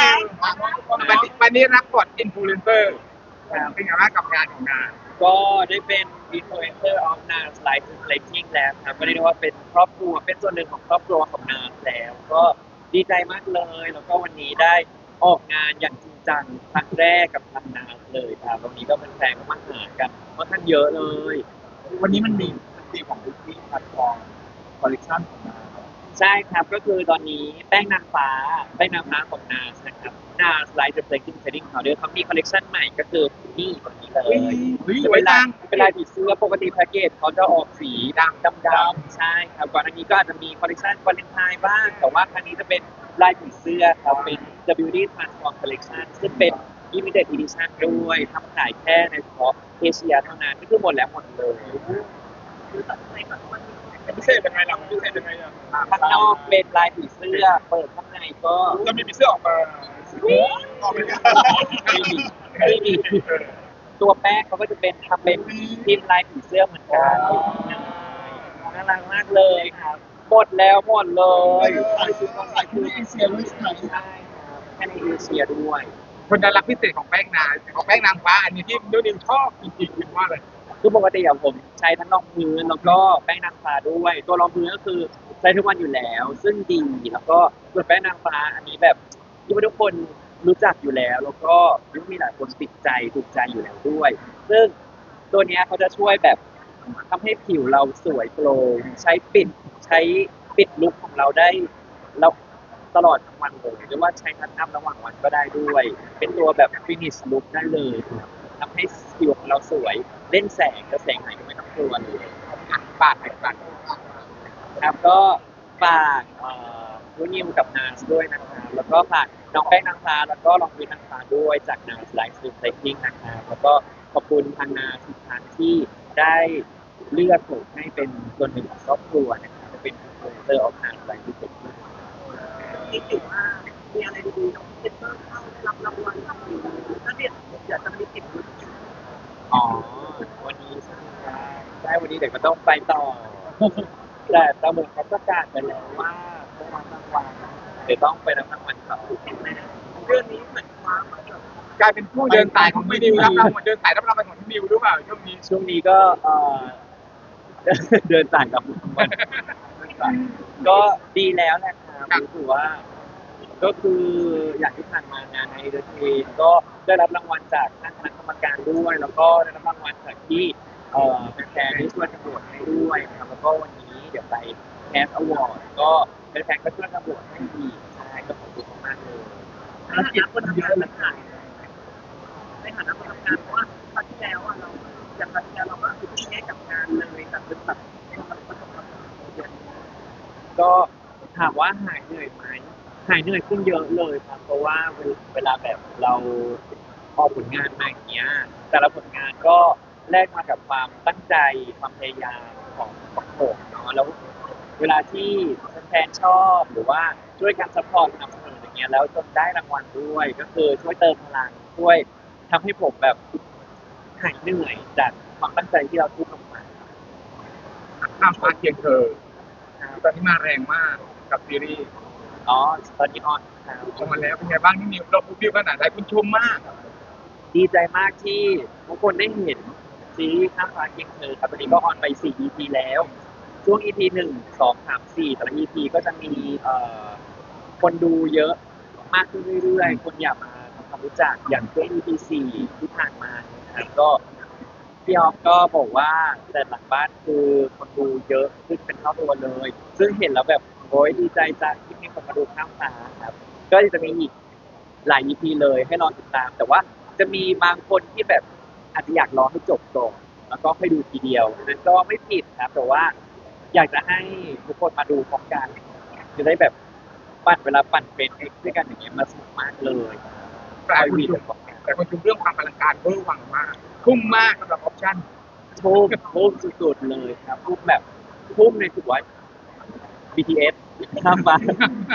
นะวันนี้วันนี้รับบทอินฟลูเอนเซอร์เป็นไงบ้างกับงานของงานก็ได้เป็น influencer of NAS Life Reflecting แล้วครับก็เรียกได้ว่าเป็นครอบครัวเป็นส่วนหนึ่งของครอบครัวของ NAS แล้ว ก็ดีใจมากเลย แล้วก็วันนี้ได้ออกงานอย่างจริงจังครั้งแรกกับทาง NAS เลยครับวันนี้ก็เป็นแฟนๆมาหากันค่อนข้างเยอะเลย วันนี้มันมีมันมีของบิ๊กซี่แพลตฟอร์มคอลเลคชันของมา ใช่ครับก็คือตอนนี้แป้งนางฟ้าแป้งนางฟ้าของ NAS นะครับ NAS Light Reflecting Setting Powder เขามีคอลเลคชันใหม่ก็คือนี่ตัวนี้เลยเฮ้ยจะสวเป็ยนลาจัยงเป็นลายผีเสื้อปกติแพ็กเกจเขาจะออกสีดำดำดำใช่ครับก่อนอันนี้ก็อาจจะมีคอลเลคชันวาเลนไทน์บ้าง แต่ว่าครั้งนี้จะเป็นลายผีเสื้อครับเป็น The Beauty Transform Collection ซึ่งเป็น limited edition ด้วยทำขายแค่ในเฉพาะเอเชียเท่านั้นก็คือหมดแล้วหมดเลย พิเศษเป็นไงล่ะพิเศษเป็นไงล่ะข้างนอกเป็นลายผีเสื้อ เปิดข้างในก็จะมีพิเศษออกมาออกมาไม่มีไม่มีตัวแป้งเขาก็จะเป็นทำเป็นพิมพ์ลายผีเสื้อเหมือนกันน่ารักมากเลยครับหมดแล้วหมดเลยขายซื้อขายคือเอเชียด้วยใช่ไหมใช่ครับแค่ในเอเชียด้วยคนน่ารักพิเศษของแป้งนางของแป้งนางฟ้าอันนี้ที่นิวนิวชอบจริงๆคือว่าอะไร คือปกติอะผมใช้ทั้งรองพื้นแล้วก็แป้งนางฟ้าด้วย ตัวรองพื้นก็คือใช้ทุกวันอยู่แล้ว ซึ่งดีแล้วก็ส่วนแป้งนางฟ้าอันนี้แบบที่ว่าทุกคนรู้จักอยู่แล้ว แล้วก็มีหลายคนติดใจถูกใจอยู่แล้วด้วย ซึ่งตัวเนี้ยเขาจะช่วยแบบทำให้ผิวเราสวยโปร่งใช้ปิดใช้ปิดลุคของเราได้เราตลอดทั้งวันเลยหรือว่าใช้ทันอัพระหว่างวันก็ได้ด้วย เป็นตัวแบบฟินิชลุคได้เลยทำให้ผิวของเราสวย เล่นแสงกระแสงไหนก็ไม่ต้องกลัวเลยปากไหนปากครับก็ฝากเอ่อรู้นิวกับนานด้วยนะครับแล้วก็ฝากน้องแป้งนางฟ้าแล้วก็ลองวินนางฟ้าด้วยจากนานไลฟ์สไตลิ่งนะครับแล้วก็ขอบคุณทางนาทุกท่านที่ได้เลือกผมให้เป็นส่วนหนึ่งของครอบครัวนะครับจะเป็นอินฟลูเอนเซอร์ออฟนานไลฟ์สไตลิ่งคิดอยู่ว่ามีอะไรดีๆน้องเจนเตอร์เข้าได้รับรางวัลครับถ้าเด็ดอยากจะมีติด ออ๋อ วันนี้ใช่ไหมครับใช่วันนี้เด็กก็ต้องไปต่อ แต่ตำรวจเขาประกาศไปแล้วว่าต้องรับรางวัลเดี๋ยวต้องไปรับรางวัลเขาเรื่องนี้เหมือนคว้ามาแบบกลายเป็นผู้เดินสายของพี่นิวรับรางวัลเดินสายรับรางวัลของพี่นิวหรือเปล่าช่วงนี้ช่วงนี้ก็เอ่อ เดินต่างกับทุกวันก็ดีแล้วแหละครับรู้สึกว่า ก็คืออย่างที่ผ่านมางานในเดอะเทนก็ได้รับรางวัลจากทางคณะก รรมการด้วย แล้วก็ได้รับรางวัลจากที่เอ่อแฟนๆที่ช่วยกำหนดให้ด้วยนะครับแล้วก็วันนี้เดี๋ยวไปแคสอวอร์ดก็แฟนๆก็ช่วยกำหนดให้ดีใช่ก็ขอบคุณมากๆเลยในฐานะคนทำงานต่างๆในฐานะคนทำงานเพราะว่าครั้งที่แล้วอะเราอย่างครั้งที่แล้วเราก็คือที่ให้กับงานเลยแต่เป็นแบบเป็นประสบความสำเร็จก็ถามว่าหายเหนื่อยไหมหายเหนื่อยขึ้นเยอะเลยครับเพราะว่าเวลาแบบเรา ออกผลงานมาอย่างเงี้ย แต่ละผลงานก็แลกมากับความตั้งใจความพยายามของของผมเนาะแล้วเวลาที่แฟนๆชอบหรือว่าช่วยกันซัพพอร์ตสนับสนุนอย่างเงี้ยแล้วจนได้รางวัลด้วย ก็คือช่วยเติมพลังช่วยทำให้ผมแบบหายเหนื่อยจากความตั้งใจที่เราทุ่มลงมาข้ามฟ้าเคียงเธอตอนนี้มาแรงมากกับซีรีส์อ๋อตอนนี้ออนครับออกมาแล้วเป็นไงบ้างพี่นิวเราพูดพิวขนาดไหนคุณชมมาก ดีใจมากที่ทุกคนได้เห็นซีรีส์ข้ามฟ้าเคียงเธอครับตอนนี้ก็ออนไป 4 EP แล้ว ช่วง EP หนึ่งสองสามสี่แต่ละ EP ก็จะมีเอ่อคนดูเยอะมากขึ้นเรื่อยๆ คนอยากมาทำความรู้จักอย่างช่วง EP สี่ที่ผ่านมานะครับก็พี่ออฟก็บอกว่าแต่หลังบ้านคือคนดูเยอะขึ้นเป็นเท่าตัวเลย ซึ่งเห็นแล้วแบบโอ้ยดีใจจังที่มีคนมาดูข้ามฟ้าครับ ก็จะมีอีกหลาย EP เลยให้รอติดตามแต่ว่า จะมีบางคนที่แบบอาจจะอยากรอให้จบก่อนแล้วก็ค่อยดูทีเดียวนั้นก็ไม่ผิดครับแต่ว่า อยากจะให้ทุกคนมาดูพร้อมกันจะได้แบบปั่นเวลาปั่นเป็นเอ็กซ์ด้วยกันอย่างเงี้ยมาสนุกมากเลยแต่เอาคุณวีชกัมนพร้อมกันแต่คนชมเรื่องความอลังการเวอร์วังมากทุ่มมากสำหรับออปชั่นทุ่มทุ่มสุดๆเลยครับทุ่มแบบทุ่มในถือว่า BTS ข้ามมา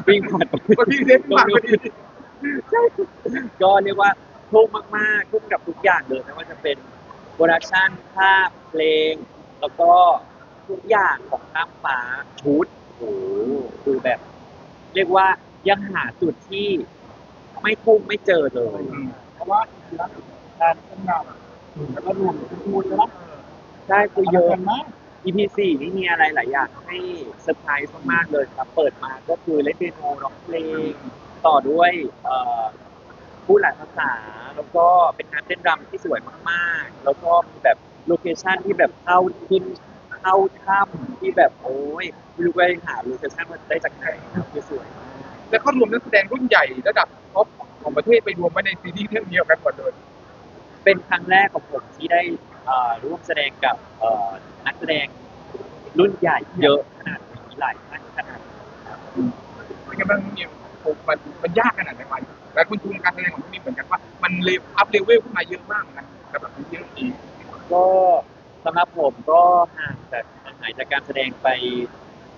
วิ่งผ่าน ก็พี่เล่นมากพอดี ก็เรียกว่า ทุ่มมากๆทุ่มกับทุกอย่างเลยไม่ว่าจะเป็นโปรดักชันภาพเพลง แล้วก็ทุกอย่างของข้ามฟ้าชุดโอ้โหคือแบบ เรียกว่ายังหาจุดที่ไม่พุ่งไม่เจอเลย เพราะว่าอีกแล้วการเต้นรำแล้วก็รวมถึงพูดแล้วใช่คือเยอะ มาก EP สี่นี่มีอะไรหลายอย่างให้เซอร์ไพรส์มากๆเลยครับ เปิดมาก็คือเล่นเปียโนร้องเพลง ต่อด้วยเอ่อ พูดหลายภาษา แล้วก็เป็นงานเต้นรำที่สวยมากๆ แล้วก็มีแบบโลเคชั่นที่แบบเข้าขึ้นเข้าถ้ำที่แบบโอ้ยไม่รู้ว่าหาโลเคชั่นมาได้จากไหนครับคือสวยมากแล้วก็รวมนักแสดงรุ่นใหญ่ระดับท็อปของประเทศไปรวมไว้ในซีรีส์เรื่องเดียวกันหมดเลยเป็นครั้งแรกของผมที่ได้เอ่อร่วมแสดงกับเอ่อนักแสดงรุ่นใหญ่เยอะขนาดนี้หลายท่านขนาดนี้เป็นไงบ้างเนี่ยผมมันมันยากขนาดไหนวะ หลายคนชูการแสดงของพี่นิ่มเหมือนกันว่ามันเลเวลอัพเลเวลขึ้นมาเยอะมากนะสำหรับซีรีส์เรื่องนี้ก็สำหรับผมก็ห่างจากห่างหายจากการแสดงไป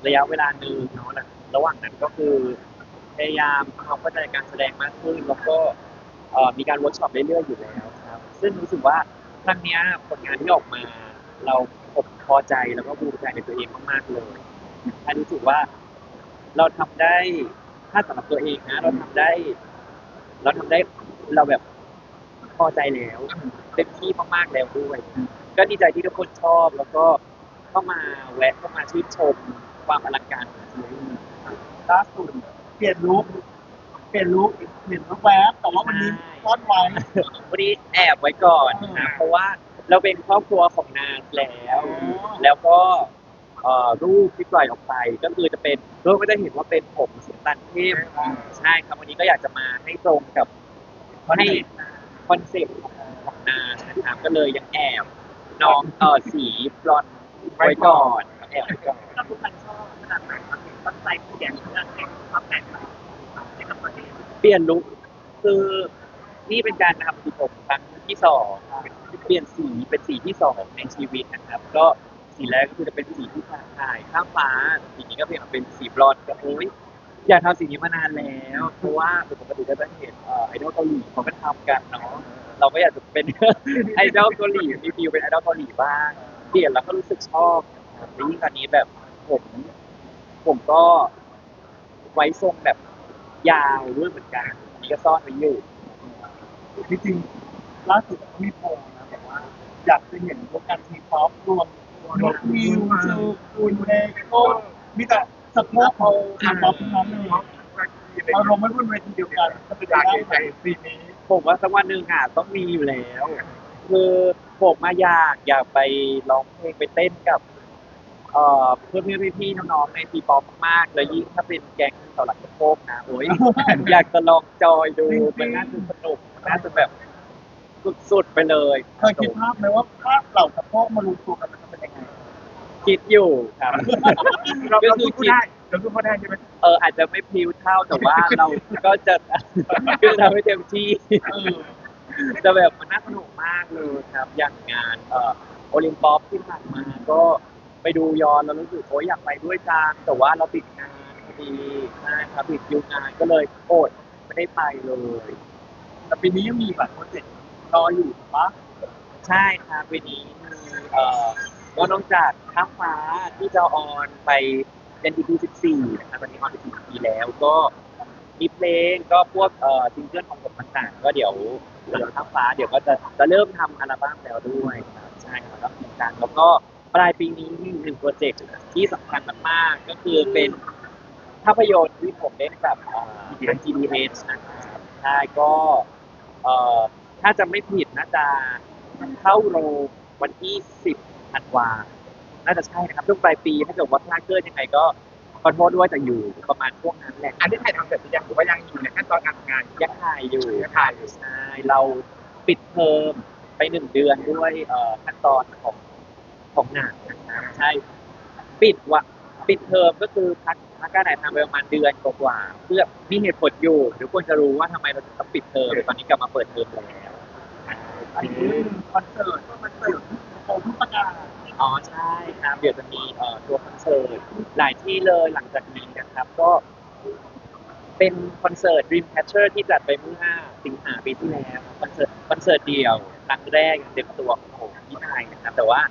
ระยะเวลาหนึ่งเนาะแล้วระหว่างนั้นก็คือพยายามทำความเข้าใจการแสดงมากขึ้น แล้วก็มีการเวิร์กช็อปเรื่อยๆอยู่แล้วครับ ซึ่งรู้สึกว่าครั้งนี้ผลงานที่ออกมา เราผมพอใจแล้วก็ภูมิใจในตัวเองมากๆเลยถ้ารู้สึกว่าเราทำได้ถ้าสำหรับตัวเองนะเราทำได้ เราทำได้เราแบบพอใจแล้วเต็มที่มากๆแล้วด้วย ก็ดีใจที่ทุกคนชอบแล้วก็เข้ามาแวะเข้ามาชื่นชมความอลังการของซีรีส์ล่าสุดเปลี่ยนลุคเปลี่ยนลุคเปลี่ยนลุคแวบแต่ว่าวันนี้ซ่อนไว้ วันนี้แอบไว้ก่อนนะเพราะว่าเราเป็นครอบครัวของนางแล้ว แล้วก็ เอ่อรูปที่ปล่อยออกไป ก็คือจะเป็นรูปก็จะเห็นว่าเป็นผมสีน้ำตันเข้มใช่ครับวันนี้ก็อยากจะมาให้ตรงกับให้คอนเซ็ปต์ของของนางนะครับก็เลยยังแอบน้องเอ่อสีบลอนด์ไว้ก่อนแอบไว้ก่อน ถ้าทุกคนชอบขนาดไหนครับตั้งใจเปลี่ยนเรื่องให้ความแปลกใหม่ในกับประเทศเปลี่ยนลุคคือนี่เป็นการทำสีผมครั้งที่สองเปลี่ยนสีเป็นสีที่สองในชีวิตนะครับ ก็ สีแรกก็คือจะเป็นสีที่ถ่ายข้ามฟ้าสีนี้ก็เปลี่ยนมาเป็นสีบลอนด์ก็โอ้ยอยากทำสีนี้มานานแล้วเพราะว่าปกติก็จะเห็นเอ่อไอดอลเกาหลีเขาก็ทำกันเนาะเราก็อยากจะเป็น ไอดอลเกาหลีมีฟิลเป็นไอดอลเกาหลีบ้างเปลี่ยนแล้วก็รู้สึกชอบแล้วยิ่งตอนนี้แบบผม ผมก็ไว้ทรงแบบยาวด้วยเหมือนกันอันนี่ก็ซ่อนไว้อยู่ที่จริงล่าสุดมีโพลนะบอกว่า อยากจะเห็นวงการทีป๊อปรวม รวมมิวจูคุณเอกโก้มีแต่สะโพกเขาทีป๊อปทั้งเลยเอาลงไม่บนเวทีเดียวกันจะเป็นได้เห็นไหมใจซีนี้ผมว่าสักวันหนึ่งอะต้องมีอยู่แล้วคือผมมาอยากอยากไปร้องเพลงไปเต้นกับเอ่อเพื่อนเพื่อนพี่น้องๆในทีป๊อปมากเลยยิ่งถ้าเป็นแก๊งสาหลักสะโพกนะโอ้ยอยากจะลองจอยดูมันน่าจะสนุกมันน่าจะแบบสุดๆไปเลยเคยคิดภาพไหมว่าภาพเหล่าสะโพกมารวมตัวกันเป็น คิดอยู่ครับเราก็เราคืพูอดคิดได้เราพูดได้ใช่ไหมเอออาจจะไม่พริ้วเท่าแต่ว่าเราก็จะ คือทำให้เต็มที่ เออ จะแบบมันน่าสนุกมากเลยครับ อย่างงานเอ่อโอลิมปอปที่ผ่านมาก็ไปดูย้อนแล้วรู้สึกโอ้ยอยากไปด้วยจังแต่ว่าเราติดงานพอดีใช่ครับติดคิวงานก็เลยโอดไม่ได้ไปเลย แต่ปีนี้ยังมีแบบโปรเจกต์รออยู่ถูกปะใช่ครับวันนี้มีเอ่อ ก็นอกจากข้ามฟ้าที่จะออนไปเป็น EP 14นะครับตอนนี้ออนไป4 EP แล้วก็มีเพลงก็พวกเอ่อซิงเกิลของผมต่างๆ ก็เดี๋ยวเดี๋ยวข้ามฟ้าเดี๋ยวก็จะจะเริ่มทำอัลบั้มแล้วด้วยครับใช่ครับแล้วมีการแล้วก็ปลายปีนี้มีอีกหนึ่งโปรเจกต์ที่สำคัญมากๆก็คือเป็นภาพยนตร์ที่ผมเล่นกับเอ่อ GDH นะครับใช่ก็เอ่อถ้าจะไม่ผิดน่าจะเข้าโรงวันที่10 ธันวา น่าจะใช่นะครับช่วงปลายปีถ้าเกิดว่าพลาดเกินยังไงก็ขอโทษด้วยแต่อยู่ประมาณช่วงนั้นแหละอันนี้ถ่ายทำเสร็จหรือยังหรือว่ายังอยู่ในขั้นตอนการทำงานยังถ่ายอยู่ยังถ่ายอยู่ใช่เราปิดเทอมไปหนึ่งเดือนด้วยเอ่อขั้นตอนของของหนังนะครับใช่ปิดวะปิดเทอมก็คือพักพักการถ่ายทำไปประมาณเดือนกว่าๆเพื่อมีเหตุผลอยู่ทุกคนจะรู้ว่าทำไมเราถึงต้องปิดเทอมตอนนี้กลับมาเปิดเทอมแล้วอันนี้คอนเสิร์ตคอนเสิร์ต โอ้ทุกประกาศอ๋อใช่ครับเดี๋ยวจะมีเอ่อตัวคอนเสิร์ตหลายที่เลยหลังจากนี้นะครับก็ เป็นคอนเสิร์ต Dreamcatcher ที่จัดไปเมื่อสิงหาปีที่แล้วคอนเสิร์ตคอนเสิร์ตเดียวครั้งแรกเต็มตัวของผมที่ไทยนะครับ แต่ว่า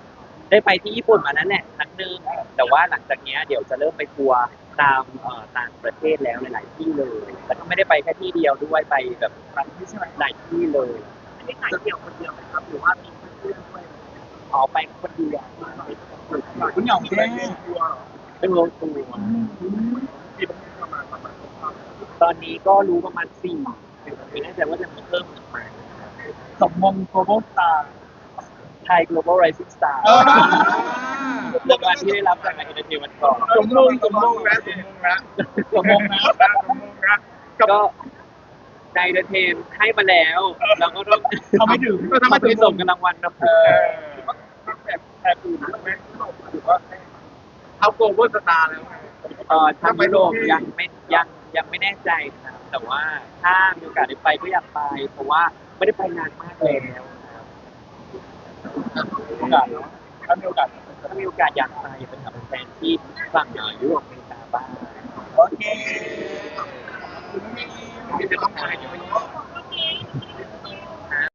ได้ไปที่ญี่ปุ่นมาแล้วแหละครั้งหนึ่งแต่ว่าหลังจากเนี้ยเดี๋ยวจะเริ่มไปทัวร์ตามเอ่อต่างประเทศแล้วหลายๆที่เลยแล้วก็ไม่ได้ไปแค่ที่เดียวด้วยไปแบบแบบนี้ใช่ไหลายที่เลย อันนี้ถ่ายเดี่ยวคนเดียวไหมครับหรือว่ามีเพื่อนๆด้วย ออกไปคนเดียวคุณหยองแย่เป็นวงตัวที่ประมาณประมาณตอนนี้ก็รู้ประมาณสี่ถึงไม่แน่ใจว่าจะมีเพิ่มอีกไหมสมมง global star ไทย global rising star เออรางวัลที่ได้รับจากงาน entertainment ก่อนสมมงสมมงนะสมมงนะสมมงนะสมมงนะก็ใน entertain ให้มาแล้ว เราก็ต้องเขาไม่ถึงก็ทำให้ไปถึงส่งกันรางวัลนะเออ แบบแบบอื่นด้วยไหมหรือว่าเอาโกลบอลสตาร์แล้วไง เอ่อทางยุโรปยังไม่ยังยังไม่แน่ใจนะครับแต่ว่าถ้ามีโอกาสได้ไปก็อยากไป เพราะว่าไม่ได้ไปนานมากแล้วนะครับโอกาสเนาะถ้ามีโอกาสถ้ามีโอกาสอยากไปไปหาแฟนที่ฝั่งเอ่อยุโรปอเมริกาบ้างโอเคมีเป็นต้องการอยู่